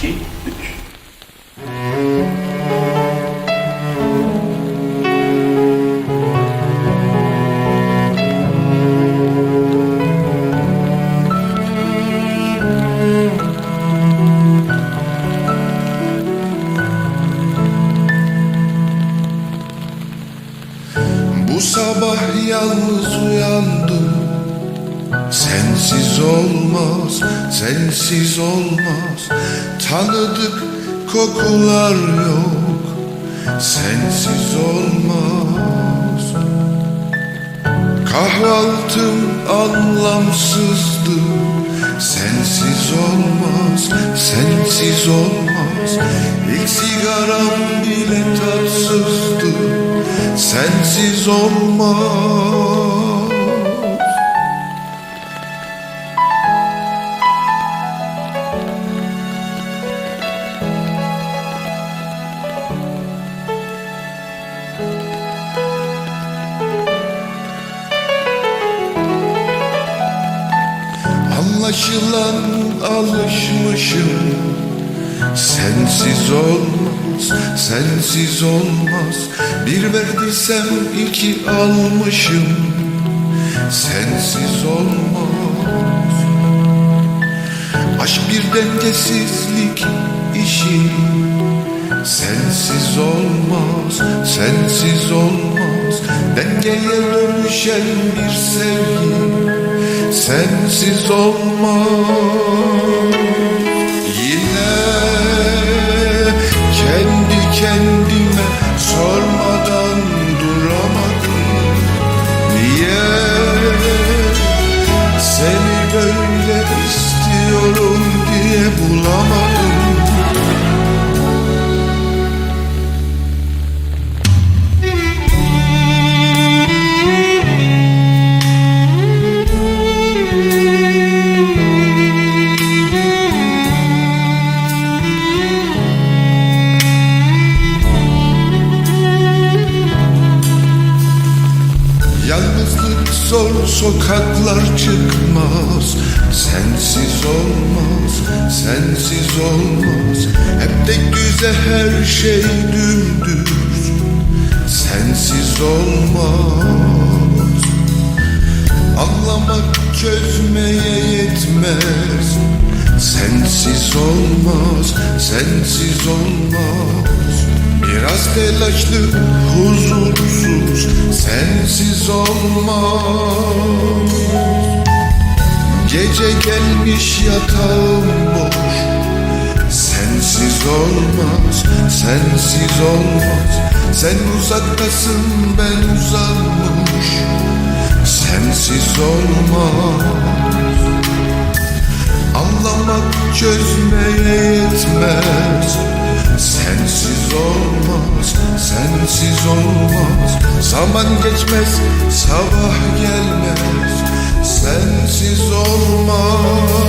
iki, üç. Bu sabah yalnız uyandım Sensiz olmaz, sensiz olmaz. Tanıdık kokular yok. Sensiz olmaz. Kahvaltım anlamsızdı Sensiz olmaz, sensiz olmaz. İlk sigaram bile tatsızdı Sensiz olmaz Anlaşılan alışmışım. Sensiz olmaz, sensiz olmaz. Bir verdiysem iki almışım. Sensiz olmaz. Aşk bir dengesizlik işi. Sensiz olmaz, sensiz olmaz. Dengeye dönüşen bir sevgi Sensiz olmaz. Yine kendi kendime sormadan duramadım. Niye seni böyle istiyorum diye bulamadım Yalnızlık zor sokaklar çıkmaz. Sensiz olmaz, sensiz olmaz. Hep de güzel her şey dümdüz. Sensiz olmaz. Anlamak çözmeye yetmez. Sensiz olmaz, sensiz olmaz telaşlı, huzursuz Sensiz olmaz. Gece gelmiş yatağım boş Sensiz olmaz, sensiz olmaz. Sen uzaktasın ben uzanmış Sensiz olmaz. Anlamak çözmeye yetmez sensiz olmaz. Zaman geçmez, sabah gelmez. Sensiz olmaz